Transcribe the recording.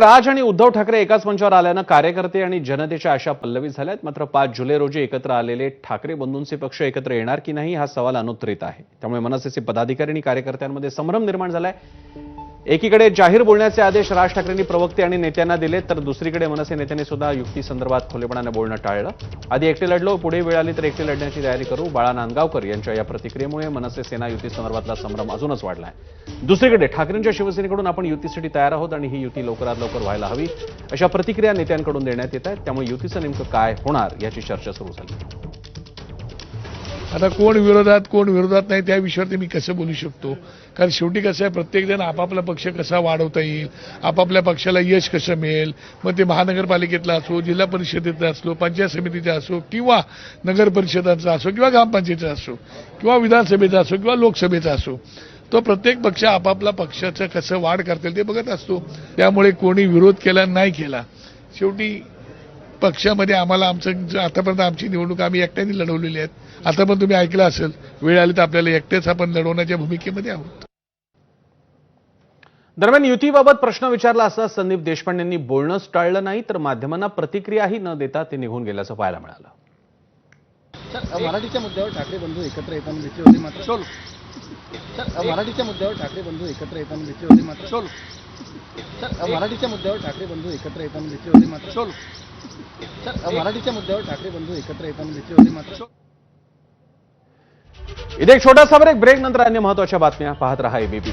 राज आणि उद्धव ठाकरे एकाच मंचावर आल्यानं कार्यकर्ते आणि जनतेच्या आशा पल्लवित झाल्यात. मात्र पाच जुलै रोजी एकत्र आलेले ठाकरे बंधूंचे पक्ष एकत्र येणार की नाही हा सवाल अनुत्तरित आहे. त्यामुळे मनसेचे पदाधिकारी आणि कार्यकर्त्यांमध्ये संभ्रम निर्माण झालाय. एकीकडे जाहीर बोलण्याचे आदेश राज ठाकरेंनी प्रवक्ते आणि नेत्यांना दिले तर दुसरीकडे मनसे नेत्यांनी सुद्धा युक्तीसंदर्भात खुलेपणाने बोलणं टाळलं. आधी एकटे लढलो पुढे वेळ आली तर एकटे लढण्याची तयारी करू. बाळा नांदगावकर यांच्या या प्रतिक्रियेमुळे मनसे सेना युती संदर्भातला संभ्रम अजूनच वाढलाय. दुसरीकडे ठाकरेंच्या शिवसेनेकडून आपण युतीसाठी तयार आहोत आणि ही युती लवकरात लवकर व्हायला हवी. अशा प्रतिक्रिया नेत्यांकडून देण्यात येत आहेत. त्यामुळे युतीचं नेमकं काय होणार याची चर्चा सुरू झाली. आता कोण विरोधात कोण विरोधात नाही त्या विषयावरती मी कसं बोलू शकतो? कारण शेवटी कसं आहे प्रत्येकजण आपापला पक्ष कसा वाढवता येईल आपापल्या पक्षाला यश कसं मिळेल? मग ते महानगरपालिकेतला असो जिल्हा परिषदेतला असो पंचायत समितीचा असो किंवा नगर परिषदांचा असो किंवा ग्रामपंचायतीचा असो किंवा विधानसभेचा असो किंवा लोकसभेचा असो तो प्रत्येक पक्ष आपापला पक्षाचं कसं वाढ करता येईल ते बघत असतो. त्यामुळे कोणी विरोध केला नाही केला. शेवटी पक्षामध्ये आम्हाला आमचं आतापर्यंत आमची निवडणूक आम्ही एकट्याने लढवलेली आहेत. आता पण तुम्ही ऐकलं असेल वेळ आली तर आपल्याला एकटेच आपण लढवण्याच्या भूमिकेमध्ये आहोत. दरम्यान युतीबाबत प्रश्न विचारला असता संदीप देशपांडेंनी बोलणंच टाळलं नाही तर माध्यमांना प्रतिक्रियाही न देता ते निघून गेल्याचं पाहायला मिळालं. सर मराठीच्या मुद्द्यावर ठाकरे बंधू एकत्र येताना दिसले होते मात्र. सर मराठीच्या मुद्द्यावर ठाकरे बंधू एकत्र येताना दिसले होते मात्र. सर मराठीच्या मुद्द्यावर ठाकरे बंधू एकत्र येताना दिसले होते मात्र. सर मराठीच्या मुद्द्यावर ठाकरे बंधू एकत्र येताना दिसले होते मात्र. इथे एक छोटासा ब्रेक ब्रेक नंतर अन्य महत्त्वाच्या बातम्या पाहत रहा एबीपी